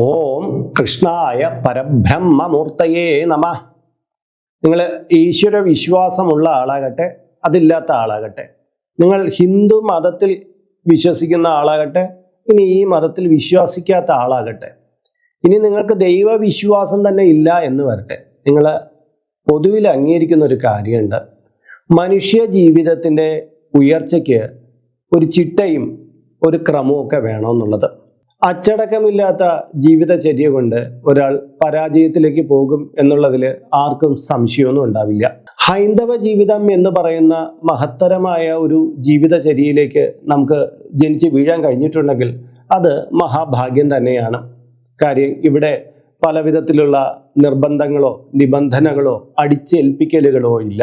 ഓം കൃഷ്ണായ പരബ്രഹ്മമൂർത്തയേ നമ. നിങ്ങൾ ഈശ്വര വിശ്വാസമുള്ള ആളാകട്ടെ അതില്ലാത്ത ആളാകട്ടെ നിങ്ങൾ ഹിന്ദു മതത്തിൽ വിശ്വസിക്കുന്ന ആളാകട്ടെ ഇനി ഈ മതത്തിൽ വിശ്വാസിക്കാത്ത ആളാകട്ടെ ഇനി നിങ്ങൾക്ക് ദൈവവിശ്വാസം തന്നെ ഇല്ല എന്ന് വരട്ടെ. നിങ്ങൾ പൊതുവിൽ അംഗീകരിക്കുന്ന ഒരു കാര്യമുണ്ട്. മനുഷ്യ ജീവിതത്തിന്റെ ഉയർച്ചയ്ക്ക് ഒരു ചിട്ടയും ഒരു ക്രമവും ഒക്കെ വേണമെന്നുള്ളത്. അച്ചടക്കമില്ലാത്ത ജീവിതചര്യ കൊണ്ട് ഒരാൾ പരാജയത്തിലേക്ക് പോകും എന്നുള്ളതിൽ ആർക്കും സംശയമൊന്നും ഉണ്ടാവില്ല. ഹൈന്ദവ ജീവിതം എന്ന് പറയുന്ന മഹത്തരമായ ഒരു ജീവിതചര്യയിലേക്ക് നമുക്ക് ജനിച്ച് വീഴാൻ കഴിഞ്ഞിട്ടുണ്ടെങ്കിൽ അത് മഹാഭാഗ്യം തന്നെയാണ്. കാര്യം ഇവിടെ പലവിധത്തിലുള്ള നിർബന്ധങ്ങളോ നിബന്ധനകളോ അടിച്ചേൽപ്പിക്കലുകളോ ഇല്ല.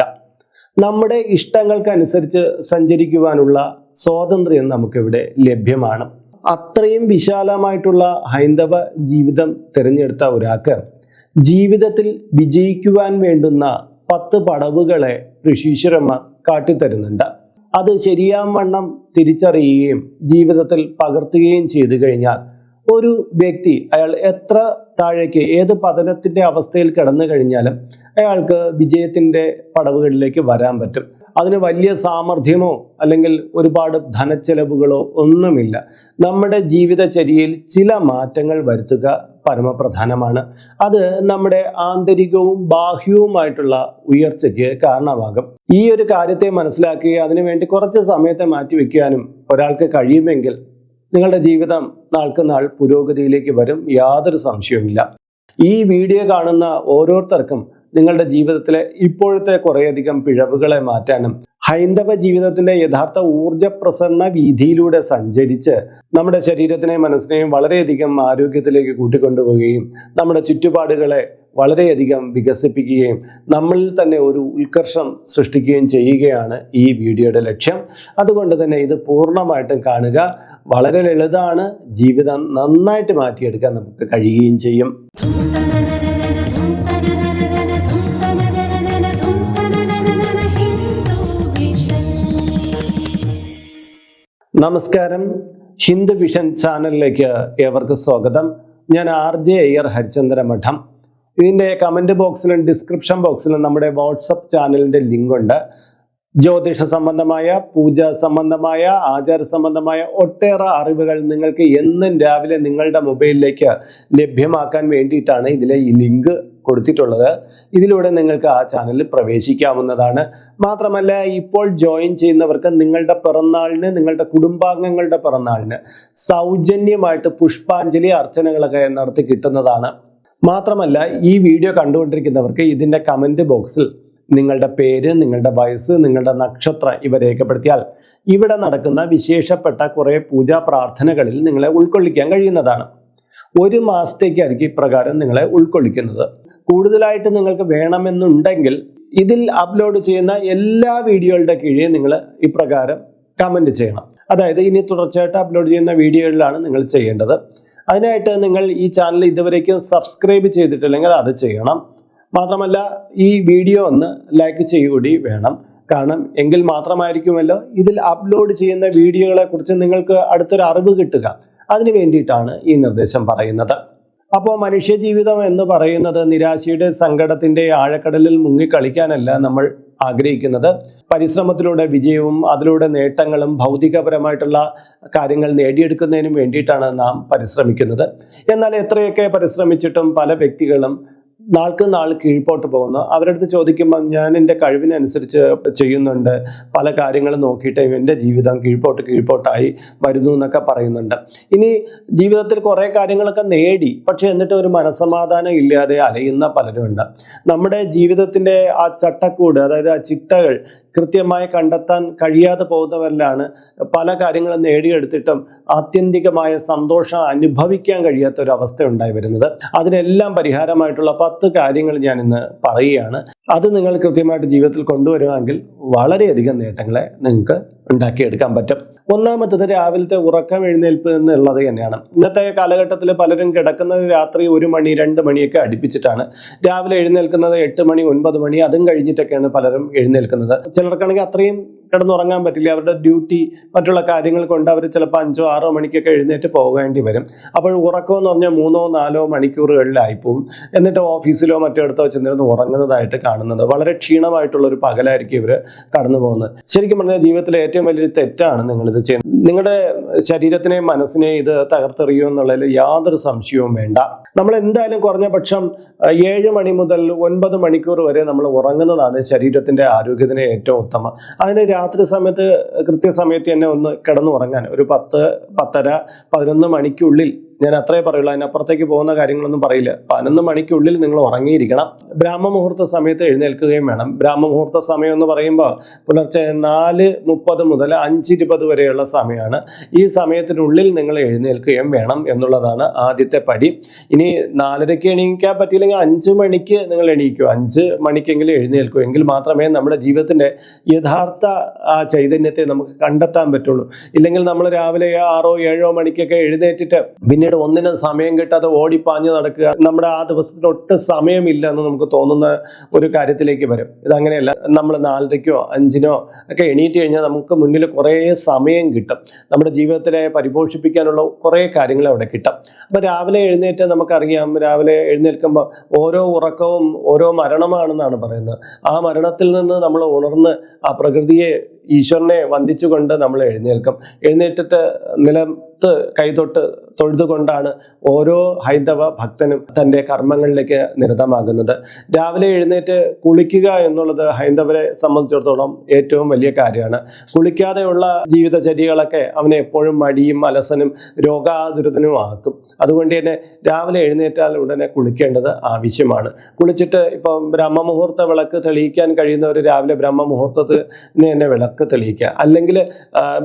നമ്മുടെ ഇഷ്ടങ്ങൾക്കനുസരിച്ച് സഞ്ചരിക്കുവാനുള്ള സ്വാതന്ത്ര്യം നമുക്കിവിടെ ലഭ്യമാണ്. അത്രയും വിശാലമായിട്ടുള്ള ഹൈന്ദവ ജീവിതം തിരഞ്ഞെടുത്ത ഒരാൾക്ക് ജീവിതത്തിൽ വിജയിക്കുവാൻ വേണ്ടുന്ന പത്ത് പടവുകളെ ഋഷീശ്വരന്മാർ കാട്ടിത്തരുന്നുണ്ട്. അത് ശരിയാവണ്ണം തിരിച്ചറിയുകയും ജീവിതത്തിൽ പകർത്തുകയും ചെയ്തു കഴിഞ്ഞാൽ ഒരു വ്യക്തി അയാൾ എത്ര താഴേക്ക് ഏത് പതനത്തിന്റെ അവസ്ഥയിൽ കടന്നു കഴിഞ്ഞാലും അയാൾക്ക് വിജയത്തിന്റെ പടവുകളിലേക്ക് വരാൻ പറ്റും. അതിന് വലിയ സാമർഥ്യമോ അല്ലെങ്കിൽ ഒരുപാട് ധനച്ചെലവുകളോ ഒന്നുമില്ല. നമ്മുടെ ജീവിതചര്യയിൽ ചില മാറ്റങ്ങൾ വരുത്തുക പരമപ്രധാനമാണ്. അത് നമ്മുടെ ആന്തരികവും ബാഹ്യവുമായിട്ടുള്ള ഉയർച്ചയ്ക്ക് കാരണമാകും. ഈ ഒരു കാര്യത്തെ മനസ്സിലാക്കി അതിനുവേണ്ടി കുറച്ച് സമയത്തെ മാറ്റിവെക്കാനും ഒരാൾക്ക് കഴിയുമെങ്കിൽ നിങ്ങളുടെ ജീവിതം നാൾക്ക് നാൾ പുരോഗതിയിലേക്ക് വരും. യാതൊരു സംശയവുമില്ല. ഈ വീഡിയോ കാണുന്ന ഓരോരുത്തർക്കും നിങ്ങളുടെ ജീവിതത്തിലെ ഇപ്പോഴത്തെ കുറേയധികം പിഴവുകളെ മാറ്റാനും ഹൈന്ദവ ജീവിതത്തിന്റെ യഥാർത്ഥ ഊർജ പ്രസരണ വീതിയിലൂടെ സഞ്ചരിച്ച് നമ്മുടെ ശരീരത്തിനെയും മനസ്സിനെയും വളരെയധികം ആരോഗ്യത്തിലേക്ക് കൂട്ടിക്കൊണ്ടുപോവുകയും നമ്മുടെ ചുറ്റുപാടുകളെ വളരെയധികം വികസിപ്പിക്കുകയും നമ്മളിൽ തന്നെ ഒരു ഉത്കർഷം സൃഷ്ടിക്കുകയും ചെയ്യുകയാണ് ഈ വീഡിയോയുടെ ലക്ഷ്യം. അതുകൊണ്ട് തന്നെ ഇത് പൂർണമായിട്ടും കാണുക. വളരെ ലളിതമാണ്. ജീവിതം നന്നായിട്ട് മാറ്റിയെടുക്കാൻ നമുക്ക് കഴിയുകയും ചെയ്യും. നമസ്കാരം. ഹിന്ദു വിഷൻ ചാനലിലേക്ക് ഏവർക്കും സ്വാഗതം. ഞാൻ ആർ ജെ അയ്യർ ഹരിചന്ദ്ര മഠം ഇതിന്റെ കമന്റ് ബോക്സിലും ഡിസ്ക്രിപ്ഷൻ ബോക്സിലും നമ്മുടെ വാട്സപ്പ് ചാനലിന്റെ ലിങ്ക് ഉണ്ട്. ജ്യോതിഷ സംബന്ധമായ പൂജ സംബന്ധമായ ആചാര സംബന്ധമായ ഒട്ടേറെ അറിവുകൾ നിങ്ങൾക്ക് എന്നും രാവിലെ നിങ്ങളുടെ മൊബൈലിലേക്ക് ലഭ്യമാക്കാൻ വേണ്ടിയിട്ടാണ് ഇതിലെ ഈ ലിങ്ക് കൊടുത്തിട്ടുള്ളത്. ഇതിലൂടെ നിങ്ങൾക്ക് ആ ചാനലിൽ പ്രവേശിക്കാവുന്നതാണ്. മാത്രമല്ല ഇപ്പോൾ ജോയിൻ ചെയ്യുന്നവർക്ക് നിങ്ങളുടെ പിറന്നാളിന് നിങ്ങളുടെ കുടുംബാംഗങ്ങളുടെ പിറന്നാളിന് സൗജന്യമായിട്ട് പുഷ്പാഞ്ജലി അർച്ചനകളൊക്കെ നടത്തി കിട്ടുന്നതാണ്. മാത്രമല്ല ഈ വീഡിയോ കണ്ടുകൊണ്ടിരിക്കുന്നവർക്ക് ഇതിന്റെ കമന്റ് ബോക്സിൽ നിങ്ങളുടെ പേര് നിങ്ങളുടെ വയസ്സ് നിങ്ങളുടെ നക്ഷത്രം ഇവ രേഖപ്പെടുത്തിയാൽ ഇവിടെ നടക്കുന്ന വിശേഷപ്പെട്ട കുറേ പൂജാ പ്രാർത്ഥനകളിൽ നിങ്ങളെ ഉൾക്കൊള്ളിക്കാൻ കഴിയുന്നതാണ്. ഒരു മാസത്തേക്കായിരിക്കും ഇപ്രകാരം നിങ്ങളെ ഉൾക്കൊള്ളിക്കുന്നത്. കൂടുതലായിട്ട് നിങ്ങൾക്ക് വേണമെന്നുണ്ടെങ്കിൽ ഇതിൽ അപ്ലോഡ് ചെയ്യുന്ന എല്ലാ വീഡിയോകളുടെ കീഴേ നിങ്ങൾ ഇപ്രകാരം കമന്റ് ചെയ്യണം. അതായത് ഇനി തുടർച്ചയായിട്ട് അപ്ലോഡ് ചെയ്യുന്ന വീഡിയോകളിലാണ് നിങ്ങൾ ചെയ്യേണ്ടത്. അതിനായിട്ട് നിങ്ങൾ ഈ ചാനൽ ഇതുവരേക്കും സബ്സ്ക്രൈബ് ചെയ്തിട്ടില്ലെങ്കിൽ അത് ചെയ്യണം. മാത്രമല്ല ഈ വീഡിയോ ഒന്ന് ലൈക്ക് ചെയ്യുകൂടി വേണം. കാരണം എങ്കിൽ മാത്രമായിരിക്കുമല്ലോ ഇതിൽ അപ്ലോഡ് ചെയ്യുന്ന വീഡിയോകളെക്കുറിച്ച് നിങ്ങൾക്ക് അടുത്തൊരു അറിവ് കിട്ടുക. അതിനു വേണ്ടിയിട്ടാണ് ഈ നിർദ്ദേശം പറയുന്നത്. അപ്പോൾ മനുഷ്യജീവിതം എന്ന് പറയുന്നത് നിരാശയുടെ സങ്കടത്തിന്റെ ആഴക്കടലിൽ മുങ്ങിക്കളിക്കാനല്ല നമ്മൾ ആഗ്രഹിക്കുന്നത്. പരിശ്രമത്തിലൂടെ വിജയവും അതിലൂടെ നേട്ടങ്ങളും ഭൗതികപരമായിട്ടുള്ള കാര്യങ്ങൾ നേടിയെടുക്കുന്നതിനും വേണ്ടിയിട്ടാണ് നാം പരിശ്രമിക്കുന്നത്. എന്നാൽ എത്രയൊക്കെ പരിശ്രമിച്ചിട്ടും പല വ്യക്തികളും നാൾക്ക് നാൾ കീഴ്പോട്ട് പോകുന്നു. അവരുടെ അടുത്ത് ചോദിക്കുമ്പോൾ ഞാൻ എന്റെ കഴിവിനനുസരിച്ച് ചെയ്യുന്നുണ്ട്. പല കാര്യങ്ങളും നോക്കിയിട്ട് എന്റെ ജീവിതം കീഴ്പോട്ട് കീഴ്പോട്ടായി വരുന്നു എന്നൊക്കെ പറയുന്നുണ്ട്. ഇനി ജീവിതത്തിൽ കുറേ കാര്യങ്ങളൊക്കെ നേടി. പക്ഷെ എന്നിട്ട് ഒരു മനസമാധാനം ഇല്ലാതെ അലയുന്ന പലരുമുണ്ട് നമ്മുടെ ജീവിതത്തിന്റെ ആ ചട്ടക്കൂട് അതായത് ആ ചിട്ടകൾ കൃത്യമായി കണ്ടെത്താൻ കഴിയാതെ പോകുന്നവരിലാണ് പല കാര്യങ്ങളും നേടിയെടുത്തിട്ടും ആത്യന്തികമായ സന്തോഷം അനുഭവിക്കാൻ കഴിയാത്ത ഒരു അവസ്ഥ ഉണ്ടായി വരുന്നത്. അതിനെല്ലാം പരിഹാരമായിട്ടുള്ള പത്ത് കാര്യങ്ങൾ ഞാൻ ഇന്ന് പറയുകയാണ്. അത് നിങ്ങൾ കൃത്യമായിട്ട് ജീവിതത്തിൽ കൊണ്ടുവരുമെങ്കിൽ വളരെയധികം നേട്ടങ്ങളെ നിങ്ങൾക്ക് ഉണ്ടാക്കിയെടുക്കാൻ പറ്റും. ഒന്നാമത്തത് രാവിലത്തെ ഉറക്കം എഴുന്നേൽപ്പ് എന്നുള്ളത് തന്നെയാണ്. ഇന്നത്തെ കാലഘട്ടത്തിൽ പലരും കിടക്കുന്നത് രാത്രി ഒരു മണി രണ്ട് മണിയൊക്കെ അടുപ്പിച്ചിട്ടാണ്. രാവിലെ എഴുന്നേൽക്കുന്നത് എട്ട് മണി ഒൻപത് മണി അതും കഴിഞ്ഞിട്ടൊക്കെയാണ് പലരും എഴുന്നേൽക്കുന്നത്. ചിലർക്കാണെങ്കിൽ അത്രയും കിടന്നുറങ്ങാൻ പറ്റില്ല അവരുടെ ഡ്യൂട്ടി മറ്റുള്ള കാര്യങ്ങൾ കൊണ്ട് അവർ ചിലപ്പോൾ അഞ്ചോ ആറോ മണിക്കൊക്കെ എഴുന്നേറ്റ് പോകേണ്ടി വരും. അപ്പോൾ ഉറക്കം എന്ന് പറഞ്ഞാൽ മൂന്നോ നാലോ മണിക്കൂറുകളിലായി പോകും എന്നിട്ട് ഓഫീസിലോ മറ്റോ മറ്റിടത്തോ ചെന്നിരുന്ന് ഉറങ്ങുന്നതായിട്ട് കാണുന്നത്. വളരെ ക്ഷീണമായിട്ടുള്ള ഒരു പകലായിരിക്കും ഇവർ കടന്നു പോകുന്നത്. ശരിക്കും പറഞ്ഞാൽ ജീവിതത്തിലെ ഏറ്റവും വലിയൊരു തെറ്റാണ് നിങ്ങളിത് ചെയ്യുന്നത്. നിങ്ങളുടെ ശരീരത്തിനെയും മനസ്സിനെയും ഇത് തകർത്തെറിയുമെന്നുള്ളതിൽ യാതൊരു സംശയവും വേണ്ട. നമ്മൾ എന്തായാലും കുറഞ്ഞ പക്ഷം ഏഴ് മണി മുതൽ ഒൻപത് മണിക്കൂർ വരെ നമ്മൾ ഉറങ്ങുന്നതാണ് ശരീരത്തിന്റെ ആരോഗ്യത്തിന് ഏറ്റവും ഉത്തമം. അതിന് രാത്രി സമയത്ത് കൃത്യസമയത്ത് തന്നെ ഒന്ന് കിടന്നുറങ്ങാൻ. ഒരു പത്ത് പത്തര പതിനൊന്ന് മണിക്കുള്ളിൽ ഞാൻ അത്രേ പറയുള്ളൂ. അതിനപ്പുറത്തേക്ക് പോകുന്ന കാര്യങ്ങളൊന്നും പറയില്ല. പതിനൊന്ന് മണിക്കുള്ളിൽ നിങ്ങൾ ഉറങ്ങിയിരിക്കണം. ബ്രാഹ്മമുഹൂർത്ത സമയത്ത് എഴുന്നേൽക്കുകയും വേണം. ബ്രാഹ്മമുഹൂർത്ത സമയം എന്ന് പറയുമ്പോൾ പുലർച്ചെ നാല് മുപ്പത് മുതൽ അഞ്ച് ഇരുപത് വരെയുള്ള സമയമാണ്. ഈ സമയത്തിനുള്ളിൽ നിങ്ങൾ എഴുന്നേൽക്കുകയും വേണം എന്നുള്ളതാണ് ആദ്യത്തെ പടി. ഇനി നാലരയ്ക്ക് എണീക്കാൻ പറ്റിയില്ലെങ്കിൽ അഞ്ച് മണിക്ക് നിങ്ങൾ എണീക്കൂ. അഞ്ച് മണിക്കെങ്കിലും എഴുന്നേൽക്കൂ. എങ്കിൽ മാത്രമേ നമ്മുടെ ജീവിതത്തിന്റെ യഥാർത്ഥ ആ ചൈതന്യത്തെ നമുക്ക് കണ്ടെത്താൻ പറ്റുള്ളൂ. ഇല്ലെങ്കിൽ നമ്മൾ രാവിലെ ആറോ ഏഴോ മണിക്കൊക്കെ എഴുന്നേറ്റിട്ട് പിന്നീട് ഒന്നിനും സമയം കിട്ടാതെ ഓടിപ്പാഞ്ഞ് നടക്കുക. നമ്മുടെ ആ ദിവസത്തിന് ഒട്ടും സമയമില്ല എന്ന് നമുക്ക് തോന്നുന്ന ഒരു കാര്യത്തിലേക്ക് വരും. ഇതങ്ങനെയല്ല. നമ്മൾ നാലരയ്ക്കോ അഞ്ചിനോ ഒക്കെ എണീറ്റ് കഴിഞ്ഞാൽ നമുക്ക് മുന്നിൽ കുറേ സമയം കിട്ടും. നമ്മുടെ ജീവിതത്തിലെ പരിപോഷിപ്പിക്കാനുള്ള കുറേ കാര്യങ്ങൾ അവിടെ കിട്ടും. അപ്പോൾ രാവിലെ എഴുന്നേറ്റ് നമുക്കറിയാം. രാവിലെ എഴുന്നേൽക്കുമ്പോൾ ഓരോ ഉറക്കവും ഓരോ മരണമാണെന്നാണ് പറയുന്നത്. ആ മരണത്തിൽ നിന്ന് നമ്മൾ ഉണർന്ന് ആ പ്രകൃതിയെ ഈശ്വരനെ വന്ദിച്ചുകൊണ്ട് നമ്മൾ എഴുന്നേൽക്കും. എഴുന്നേറ്റിട്ട് നിലത്ത് കൈതൊട്ട് തൊഴുതുകൊണ്ടാണ് ഓരോ ഹൈന്ദവ ഭക്തനും തന്റെ കർമ്മങ്ങളിലേക്ക് നിരതമാകുന്നത്. രാവിലെ എഴുന്നേറ്റ് കുളിക്കുക എന്നുള്ളത് ഹൈന്ദവരെ സംബന്ധിച്ചിടത്തോളം ഏറ്റവും വലിയ കാര്യമാണ്. കുളിക്കാതെയുള്ള ജീവിതചര്യകളൊക്കെ അവനെ എപ്പോഴും മടിയും അലസനും രോഗാതുരതനും ആക്കും. അതുകൊണ്ട് തന്നെ രാവിലെ എഴുന്നേറ്റാൽ ഉടനെ കുളിക്കേണ്ടത് ആവശ്യമാണ്. കുളിച്ചിട്ട് ഇപ്പം ബ്രഹ്മമുഹൂർത്ത വിളക്ക് തെളിയിക്കാൻ കഴിയുന്നവർ രാവിലെ ബ്രഹ്മമുഹൂർത്തത്തിന് തന്നെ വിളക്ക് തെളിയിക്കുക. അല്ലെങ്കിൽ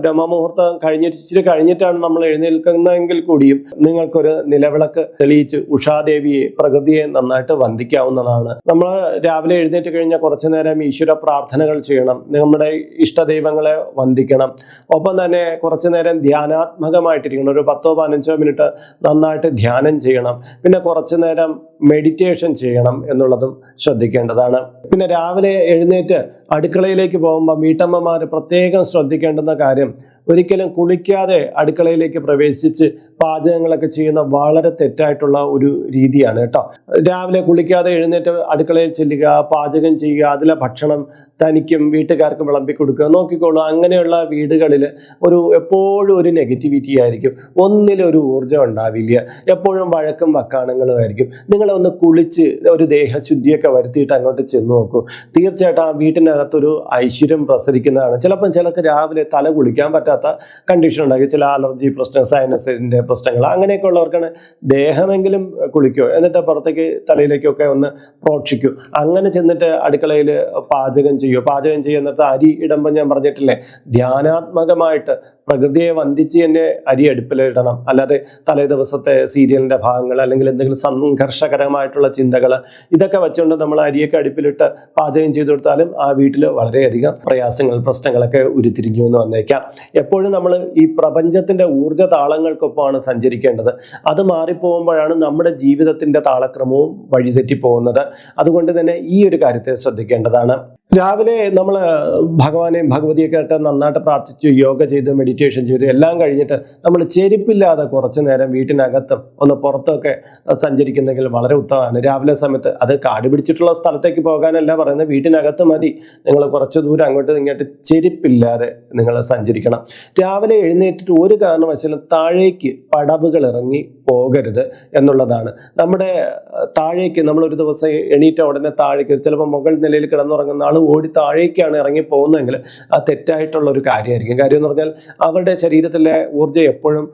ബ്രഹ്മമുഹൂർത്തം കഴിഞ്ഞിട്ട് ഇച്ചിരി കഴിഞ്ഞിട്ടാണ് നമ്മൾ എഴുന്നേൽക്കുന്നതെങ്കിൽ കൂടിയും നിങ്ങൾക്കൊരു നിലവിളക്ക് തെളിയിച്ച് ഉഷാദേവിയെ പ്രകൃതിയെ നന്നായിട്ട് വന്ദിക്കാവുന്നതാണ്. നമ്മൾ രാവിലെ എഴുന്നേറ്റ് കഴിഞ്ഞാൽ കുറച്ചു നേരം ഈശ്വര പ്രാർത്ഥനകൾ ചെയ്യണം. നമ്മുടെ ഇഷ്ടദൈവങ്ങളെ വന്ദിക്കണം. ഒപ്പം തന്നെ കുറച്ചു നേരം ധ്യാനാത്മകമായിട്ടിരിക്കണം. ഒരു പത്തോ പതിനഞ്ചോ മിനിറ്റ് നന്നായിട്ട് ധ്യാനം ചെയ്യണം. പിന്നെ കുറച്ചു നേരം മെഡിറ്റേഷൻ ചെയ്യണം എന്നുള്ളതും ശ്രദ്ധിക്കേണ്ടതാണ്. പിന്നെ രാവിലെ എഴുന്നേറ്റ് അടുക്കളയിലേക്ക് പോകുമ്പോൾ വീട്ടമ്മമാർ പ്രത്യേകം ശ്രദ്ധിക്കേണ്ടുന്ന കാര്യം ഒരിക്കലും കുളിക്കാതെ അടുക്കളയിലേക്ക് പ്രവേശിച്ച് പാചകങ്ങളൊക്കെ ചെയ്യുന്ന വളരെ തെറ്റായിട്ടുള്ള ഒരു രീതിയാണ് കേട്ടോ. രാവിലെ കുളിക്കാതെ എഴുന്നേറ്റ് അടുക്കളയിൽ ചെല്ലുക പാചകം ചെയ്യുക അതിലെ ഭക്ഷണം തനിക്കും വീട്ടുകാർക്കും വിളമ്പി കൊടുക്കുക. നോക്കിക്കോളൂ അങ്ങനെയുള്ള വീടുകളിൽ ഒരു എപ്പോഴും ഒരു നെഗറ്റിവിറ്റി ആയിരിക്കും. ഒന്നിലൊരു ഊർജം ഉണ്ടാവില്ല. എപ്പോഴും വഴക്കും വക്കാണങ്ങളും ആയിരിക്കും. നിങ്ങളൊന്ന് കുളിച്ച് ഒരു ദേഹശുദ്ധിയൊക്കെ വരുത്തിയിട്ട് അങ്ങോട്ട് ചെന്ന് നോക്കൂ. തീർച്ചയായിട്ടും ആ വീട്ടിനകത്തൊരു ഐശ്വര്യം പ്രസരിക്കുന്നതാണ്. ചിലപ്പം ചിലർക്ക് രാവിലെ തല കുളിക്കാൻ പറ്റാത്ത കണ്ടീഷൻ ഉണ്ടാക്കി ചില അലർജി പ്രശ്നം സൈനസിന്റെ പ്രശ്നങ്ങൾ അങ്ങനെയൊക്കെ ഉള്ളവർക്കാണ് ദേഹമെങ്കിലും കുളിക്കോ. എന്നിട്ട് പുറത്തേക്ക് തലയിലേക്കൊക്കെ ഒന്ന് പ്രോക്ഷിക്കൂ. അങ്ങനെ ചെന്നിട്ട് അടുക്കളയിൽ പാചകം ചെയ്യോ. പാചകം ചെയ്യുന്നിട്ട് അരി ഇടുമ്പോൾ ഞാൻ പറഞ്ഞിട്ടില്ലേ ധ്യാനാത്മകമായിട്ട് പ്രകൃതിയെ വന്ദിച്ച് തന്നെ അരി അടുപ്പിലിടണം. അല്ലാതെ തലേ ദിവസത്തെ സീരിയലിന്റെ ഭാഗങ്ങൾ അല്ലെങ്കിൽ എന്തെങ്കിലും സംഘർഷകരമായിട്ടുള്ള ചിന്തകൾ ഇതൊക്കെ വെച്ചുകൊണ്ട് നമ്മൾ അരിയൊക്കെ അടുപ്പിലിട്ട് പാചകം ചെയ്തു കൊടുത്താലും ആ വീട്ടിൽ വളരെയധികം പ്രയാസങ്ങൾ പ്രശ്നങ്ങളൊക്കെ ഉരുത്തിരിഞ്ഞു എന്ന് വന്നേക്കാം. എപ്പോഴും നമ്മൾ ഈ പ്രപഞ്ചത്തിന്റെ ഊർജ താളങ്ങൾക്കൊപ്പമാണ് സഞ്ചരിക്കേണ്ടത്. അത് മാറിപ്പോകുമ്പോഴാണ് നമ്മുടെ ജീവിതത്തിന്റെ താളക്രമവും വഴിതെറ്റി പോകുന്നത് അതുകൊണ്ട് തന്നെ ഈ ഒരു കാര്യത്തെ ശ്രദ്ധിക്കേണ്ടതാണ്. രാവിലെ നമ്മൾ ഭഗവാനെയും ഭഗവതിയെ ആയിട്ട് നന്നായിട്ട് പ്രാർത്ഥിച്ചു യോഗ ചെയ്തു മെഡിറ്റേഷൻ ചെയ്തു എല്ലാം കഴിഞ്ഞിട്ട് നമ്മൾ ചെരുപ്പില്ലാതെ കുറച്ച് നേരം വീട്ടിനകത്തും ഒന്ന് പുറത്തൊക്കെ സഞ്ചരിക്കുന്നെങ്കിൽ വളരെ ഉത്തമമാണ്. രാവിലെ സമയത്ത് അത് കാട് പിടിച്ചിട്ടുള്ള സ്ഥലത്തേക്ക് പോകാനല്ല പറയുന്നത്. വീട്ടിനകത്ത് മതി. നിങ്ങൾ കുറച്ച് ദൂരം അങ്ങോട്ട് ഇങ്ങോട്ട് ചെരുപ്പില്ലാതെ നിങ്ങൾ സഞ്ചരിക്കണം. രാവിലെ എഴുന്നേറ്റിട്ട് ഒരു കാരണവശാലും താഴേക്ക് പടവുകൾ ഇറങ്ങി പോകരുത് എന്നുള്ളതാണ്. നമ്മുടെ താഴേക്ക് നമ്മൾ ഒരു ദിവസം എണീറ്റ ഉടനെ താഴേക്ക് ചിലപ്പോൾ മുകൾ നിലയിൽ കിടന്നുറങ്ങുന്ന ആൾ ഓടി താഴേക്കാണ് ഇറങ്ങി പോകുന്നതെങ്കിൽ അത് തെറ്റായിട്ടുള്ള ഒരു കാര്യമായിരിക്കും. കാര്യം എന്ന് പറഞ്ഞാൽ അവരുടെ ശരീരത്തിലെ ഊർജം എപ്പോഴും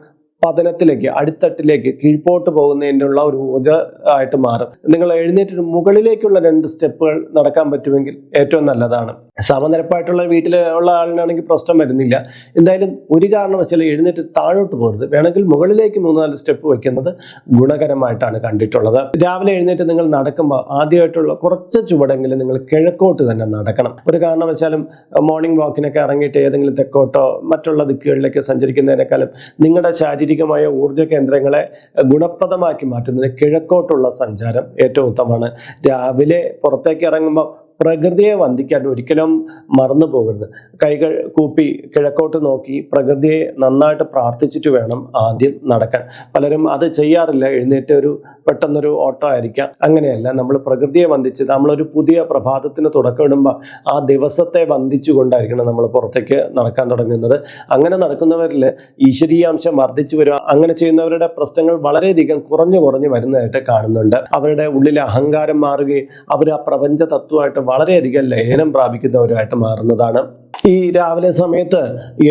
പതനത്തിലേക്ക് അടിത്തട്ടിലേക്ക് കീഴ്പോട്ട് പോകുന്നതിനുള്ള ഒരു ഊർജ ആയിട്ട് മാറും. നിങ്ങൾ എഴുന്നേറ്റ് മുകളിലേക്കുള്ള രണ്ട് സ്റ്റെപ്പുകൾ നടക്കാൻ പറ്റുമെങ്കിൽ ഏറ്റവും നല്ലതാണ്. സമനിരപ്പായിട്ടുള്ള വീട്ടിൽ ഉള്ള ആളിനാണെങ്കിൽ പ്രശ്നം വരുന്നില്ല. എന്തായാലും ഒരു കാരണവശാലും എഴുന്നേറ്റ് താഴോട്ട് പോകരുത്. വേണമെങ്കിൽ മുകളിലേക്ക് മൂന്ന് നാല് സ്റ്റെപ്പ് വയ്ക്കുന്നത് ഗുണകരമായിട്ടാണ് കണ്ടിട്ടുള്ളത്. രാവിലെ എഴുന്നേറ്റ് നിങ്ങൾ നടക്കുമ്പോൾ ആദ്യമായിട്ടുള്ള കുറച്ച് ചുവടെങ്കിലും നിങ്ങൾ കിഴക്കോട്ട് തന്നെ നടക്കണം. ഒരു കാരണവശാലും മോർണിംഗ് വാക്കിനൊക്കെ ഇറങ്ങിയിട്ട് ഏതെങ്കിലും തെക്കോട്ടോ മറ്റുള്ള ദിക്കുകളിലേക്ക് സഞ്ചരിക്കുന്നതിനേക്കാളും നിങ്ങളുടെ ശാരീരികമായ ഊർജ കേന്ദ്രങ്ങളെ ഗുണപ്രദമാക്കി മാറ്റുന്നതിന് കിഴക്കോട്ടുള്ള സഞ്ചാരം ഏറ്റവും ഉത്തമമാണ്. രാവിലെ പുറത്തേക്ക് ഇറങ്ങുമ്പോൾ പ്രകൃതിയെ വന്ദിക്കാൻ ഒരിക്കലും മറന്നു പോകരുത്. കൈകൾ കൂപ്പി കിഴക്കോട്ട് നോക്കി പ്രകൃതിയെ നന്നായിട്ട് പ്രാർത്ഥിച്ചിട്ട് വേണം ആദ്യം നടക്കാൻ. പലരും അത് ചെയ്യാറില്ല. എഴുന്നേറ്റ് ഒരു പെട്ടെന്നൊരു ഓട്ടോ ആയിരിക്കാം. അങ്ങനെയല്ല. നമ്മൾ പ്രകൃതിയെ വന്ദിച്ച് നമ്മളൊരു പുതിയ പ്രഭാതത്തിന് തുടക്കമിടുമ്പോൾ ആ ദിവസത്തെ വന്ദിച്ചുകൊണ്ടായിരിക്കണം നമ്മൾ പുറത്തേക്ക് നടക്കാൻ തുടങ്ങുന്നത്. അങ്ങനെ നടക്കുന്നവരിൽ ഈശ്വരീയാംശം വർദ്ധിച്ചു വരിക അങ്ങനെ ചെയ്യുന്നവരുടെ പ്രശ്നങ്ങൾ വളരെയധികം കുറഞ്ഞു കുറഞ്ഞു വരുന്നതായിട്ട് കാണുന്നുണ്ട്. അവരുടെ ഉള്ളിലെ അഹങ്കാരം മാറുകയും അവർ ആ പ്രപഞ്ച തത്വമായിട്ട് വളരെയധികം ലയനം പ്രാപിക്കുന്നവരായിട്ട് മാറുന്നതാണ് ഈ രാവിലെ സമയത്ത്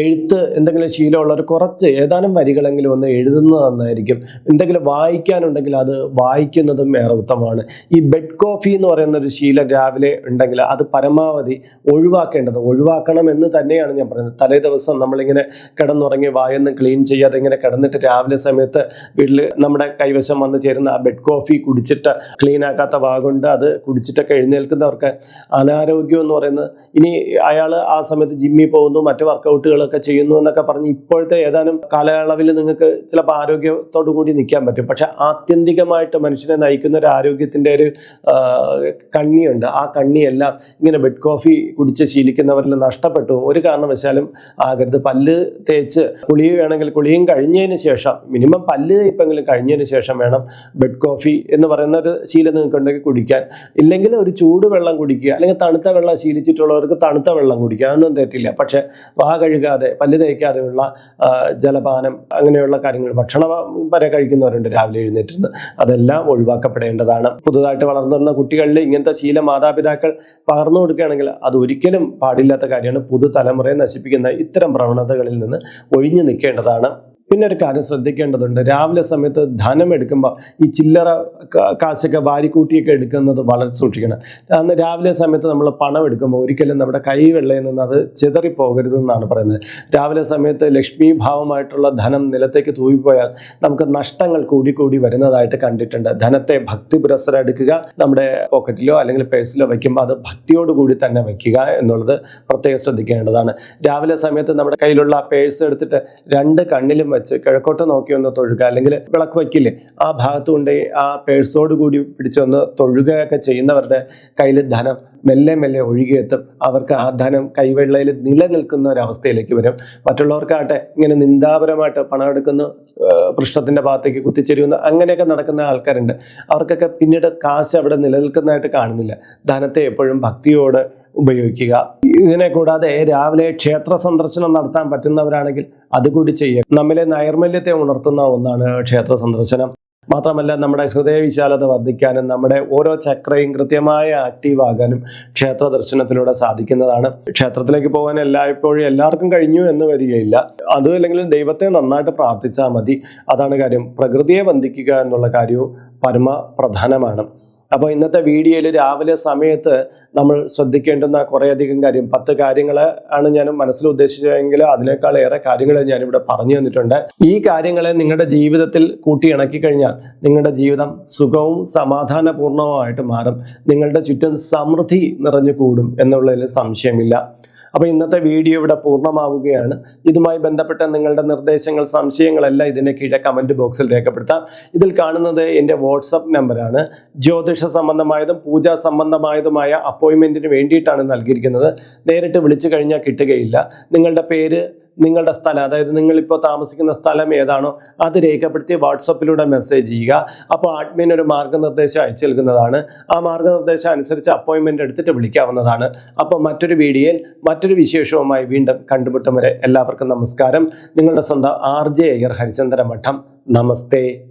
എഴുത്ത് എന്തെങ്കിലും ശീലമുള്ളവർ കുറച്ച് ഏതാനും വരികളെങ്കിലും ഒന്ന് എഴുതുന്നത് നന്നായിരിക്കും. എന്തെങ്കിലും വായിക്കാനുണ്ടെങ്കിൽ അത് വായിക്കുന്നതും ഏറെ ഉത്തമമാണ്. ഈ ബെഡ് കോഫി എന്ന് പറയുന്ന ഒരു ശീലം രാവിലെ ഉണ്ടെങ്കിൽ അത് പരമാവധി ഒഴിവാക്കേണ്ടത് ഒഴിവാക്കണം എന്ന് തന്നെയാണ് ഞാൻ പറയുന്നത്. തലേ ദിവസം നമ്മളിങ്ങനെ കിടന്നുറങ്ങി വായൊന്നും ക്ലീൻ ചെയ്യാതെ ഇങ്ങനെ കിടന്നിട്ട് രാവിലെ സമയത്ത് വീട്ടിൽ നമ്മുടെ കൈവശം വന്നു ചേരുന്ന ആ ബെഡ് കോഫി കുടിച്ചിട്ട് ക്ലീൻ ആക്കാത്ത വാഗുണ്ട് അത് കുടിച്ചിട്ടൊക്കെ എഴുന്നേൽക്കുന്നവർക്ക് അനാരോഗ്യം എന്ന് പറയുന്നത് ഇനി അയാൾ ആ സമയത്ത് ജിമ്മിൽ പോകുന്നു മറ്റ് വർക്കൗട്ടുകളൊക്കെ ചെയ്യുന്നു എന്നൊക്കെ പറഞ്ഞ് ഇപ്പോഴത്തെ ഏതാനും കാലയളവിൽ നിങ്ങൾക്ക് ചിലപ്പോൾ ആരോഗ്യത്തോടു കൂടി നിൽക്കാൻ പറ്റും. പക്ഷെ ആത്യന്തികമായിട്ട് മനുഷ്യനെ നയിക്കുന്ന ഒരു ആരോഗ്യത്തിന്റെ ഒരു കണ്ണിയുണ്ട്. ആ കണ്ണിയെല്ലാം ഇങ്ങനെ ബെഡ് കോഫി കുടിച്ച് ശീലിക്കുന്നവരിൽ നഷ്ടപ്പെട്ടു. ഒരു കാരണവശാലും ആകരുത്. പല്ല് തേച്ച് കുളി വേണമെങ്കിൽ കുളിയും കഴിഞ്ഞതിന് ശേഷം മിനിമം പല്ല് തേപ്പെങ്കിലും കഴിഞ്ഞതിന് ശേഷം വേണം ബെഡ് കോഫി എന്ന് പറയുന്ന ഒരു ശീലം നിങ്ങൾക്കുണ്ടെങ്കിൽ കുടിക്കാൻ. ഇല്ലെങ്കിൽ ഒരു ചൂട് വെള്ളം കുടിക്കുക. അല്ലെങ്കിൽ തണുത്ത വെള്ളം ശീലിച്ചിട്ടുള്ളവർക്ക് തണുത്ത വെള്ളം കുടിക്കുക. അതൊന്നും തെറ്റില്ല. പക്ഷെ വാ കഴുകാതെ പല്ല് തേക്കാതെയുള്ള ജലപാനം അങ്ങനെയുള്ള കാര്യങ്ങൾ ഭക്ഷണം വരെ കഴിക്കുന്നവരുണ്ട് രാവിലെ എഴുന്നേറ്റിരുന്ന്. അതെല്ലാം ഒഴിവാക്കപ്പെടേണ്ടതാണ്. പുതുതായിട്ട് വളർന്നു വരുന്ന കുട്ടികളിൽ ഇങ്ങനത്തെ ശീലം മാതാപിതാക്കൾ പകർന്നു കൊടുക്കുകയാണെങ്കിൽ അത് ഒരിക്കലും പാടില്ലാത്ത കാര്യമാണ്. പുതുതലമുറയെ നശിപ്പിക്കുന്ന ഇത്തരം പ്രവണതകളിൽ നിന്ന് ഒഴിഞ്ഞു നിൽക്കേണ്ടതാണ്. പിന്നെ ഒരു കാര്യം ശ്രദ്ധിക്കേണ്ടതുണ്ട്. രാവിലെ സമയത്ത് ധനം എടുക്കുമ്പോൾ ഈ ചില്ലറ കാശൊക്കെ വാരിക്കൂട്ടിയൊക്കെ എടുക്കുന്നത് വളരെ സൂക്ഷിക്കണം. അന്ന് രാവിലെ സമയത്ത് നമ്മൾ പണം എടുക്കുമ്പോൾ ഒരിക്കലും നമ്മുടെ കൈ വെള്ളയിൽ നിന്ന് അത് ചിതറിപ്പോകരുത് എന്നാണ് പറയുന്നത്. രാവിലെ സമയത്ത് ലക്ഷ്മി ഭാവമായിട്ടുള്ള ധനം നിലത്തേക്ക് തൂവിപ്പോയാൽ നമുക്ക് നഷ്ടങ്ങൾ കൂടി കൂടി വരുന്നതായിട്ട് കണ്ടിട്ടുണ്ട്. ധനത്തെ ഭക്തി പുരസ്സരം എടുക്കുക നമ്മുടെ പോക്കറ്റിലോ അല്ലെങ്കിൽ പേഴ്സിലോ വയ്ക്കുമ്പോൾ അത് ഭക്തിയോടുകൂടി തന്നെ വയ്ക്കുക എന്നുള്ളത് പ്രത്യേകം ശ്രദ്ധിക്കേണ്ടതാണ്. രാവിലെ സമയത്ത് നമ്മുടെ കയ്യിലുള്ള പേഴ്സ് എടുത്തിട്ട് രണ്ട് കണ്ണിലും വെച്ച് കിഴക്കോട്ട് നോക്കി ഒന്ന് തൊഴുക. അല്ലെങ്കിൽ വിളക്ക് വയ്ക്കില്ലേ? ആ ഭാഗത്ത് കൊണ്ട് ആ പേഴ്സോട് കൂടി പിടിച്ചൊന്ന് തൊഴുകയൊക്കെ ചെയ്യുന്നവരുടെ കയ്യിൽ ധനം മെല്ലെ മെല്ലെ ഒഴുകിയെത്തും. അവർക്ക് ആ ധനം കൈവെള്ളയിൽ നിലനിൽക്കുന്ന ഒരവസ്ഥയിലേക്ക് വരും. മറ്റുള്ളവർക്കാട്ടെ ഇങ്ങനെ നിന്ദാപരമായിട്ട് പണം എടുക്കുന്ന പൃഷ്ഠത്തിന്റെ ഭാഗത്തേക്ക് കുത്തിച്ചെരിയുന്ന അങ്ങനെയൊക്കെ നടക്കുന്ന ആൾക്കാരുണ്ട്. അവർക്കൊക്കെ പിന്നീട് കാശ് അവിടെ നിലനിൽക്കുന്നതായിട്ട് കാണുന്നില്ല. ധനത്തെ എപ്പോഴും ഭക്തിയോട് ഉപയോഗിക്കുക. ഇതിനെ കൂടാതെ രാവിലെ ക്ഷേത്ര സന്ദർശനം നടത്താൻ പറ്റുന്നവരാണെങ്കിൽ അതുകൂടി ചെയ്യുക. നമ്മിലെ നൈർമല്യത്തെ ഉണർത്തുന്ന ഒന്നാണ് ക്ഷേത്ര സന്ദർശനം. മാത്രമല്ല നമ്മുടെ ഹൃദയവിശാലത വർദ്ധിക്കാനും നമ്മുടെ ഓരോ ചക്രയും കൃത്യമായ ആക്റ്റീവ് ആകാനും ക്ഷേത്ര ദർശനത്തിലൂടെ സാധിക്കുന്നതാണ്. ക്ഷേത്രത്തിലേക്ക് പോകാൻ എല്ലായ്പ്പോഴും എല്ലാവർക്കും കഴിഞ്ഞു എന്ന് വരികയില്ല. അത് അല്ലെങ്കിൽ ദൈവത്തെ നന്നായിട്ട് പ്രാർത്ഥിച്ചാൽ മതി. അതാണ് കാര്യം. പ്രകൃതിയെ വന്ദിക്കുക എന്നുള്ള കാര്യവും പരമ പ്രധാനമാണ് അപ്പോൾ ഇന്നത്തെ വീഡിയോയിൽ രാവിലെ സമയത്ത് നമ്മൾ ശ്രദ്ധിക്കേണ്ടുന്ന കുറേയധികം കാര്യം പത്ത് കാര്യങ്ങൾ ആണ് ഞാൻ മനസ്സിൽ ഉദ്ദേശിച്ചതെങ്കിൽ അതിനേക്കാൾ ഏറെ കാര്യങ്ങൾ ഞാനിവിടെ പറഞ്ഞു തന്നിട്ടുണ്ട്. ഈ കാര്യങ്ങളെ നിങ്ങളുടെ ജീവിതത്തിൽ കൂട്ടിയിണക്കി കഴിഞ്ഞാൽ നിങ്ങളുടെ ജീവിതം സുഖവും സമാധാനപൂർണവുമായിട്ട് മാറും. നിങ്ങളുടെ ചുറ്റും സമൃദ്ധി നിറഞ്ഞു കൂടും എന്നുള്ളതിൽ സംശയമില്ല. അപ്പോൾ ഇന്നത്തെ വീഡിയോ ഇവിടെ പൂർണമാവുകയാണ്. ഇതുമായി ബന്ധപ്പെട്ട നിങ്ങളുടെ നിർദ്ദേശങ്ങൾ സംശയങ്ങളെല്ലാം ഇതിന് കീഴെ കമന്റ് ബോക്സിൽ രേഖപ്പെടുത്താം. ഇതിൽ കാണുന്നത് എന്റെ വാട്സപ്പ് നമ്പറാണ് ജ്യോതിഷ സംബന്ധമായതും പൂജാ സംബന്ധമായതുമായ അപ്പോയിൻമെന്റിന് വേണ്ടിയിട്ടാണ് നൽകിയിരിക്കുന്നത്. നേരിട്ട് വിളിച്ചു കഴിഞ്ഞാൽ കിട്ടുകയില്ല. നിങ്ങളുടെ പേര് നിങ്ങളുടെ സ്ഥലം അതായത് നിങ്ങളിപ്പോൾ താമസിക്കുന്ന സ്ഥലം ഏതാണോ അത് രേഖപ്പെടുത്തി വാട്സപ്പിലൂടെ മെസ്സേജ് ചെയ്യുക. അപ്പോൾ അഡ്മിൻ ഒരു മാർഗനിർദ്ദേശം അയച്ചു നൽകുന്നതാണ്. ആ മാർഗനിർദ്ദേശം അനുസരിച്ച് അപ്പോയിൻമെന്റ് എടുത്തിട്ട് വിളിക്കാവുന്നതാണ്. അപ്പോൾ മറ്റൊരു വീഡിയോയിൽ മറ്റൊരു വിശേഷവുമായി വീണ്ടും കണ്ടുമുട്ടും വരെ എല്ലാവർക്കും നമസ്കാരം. നിങ്ങളുടെ സ്വന്തം ആർ ജെ അയ്യർ ഹരിചന്ദ്ര മഠം നമസ്തേ.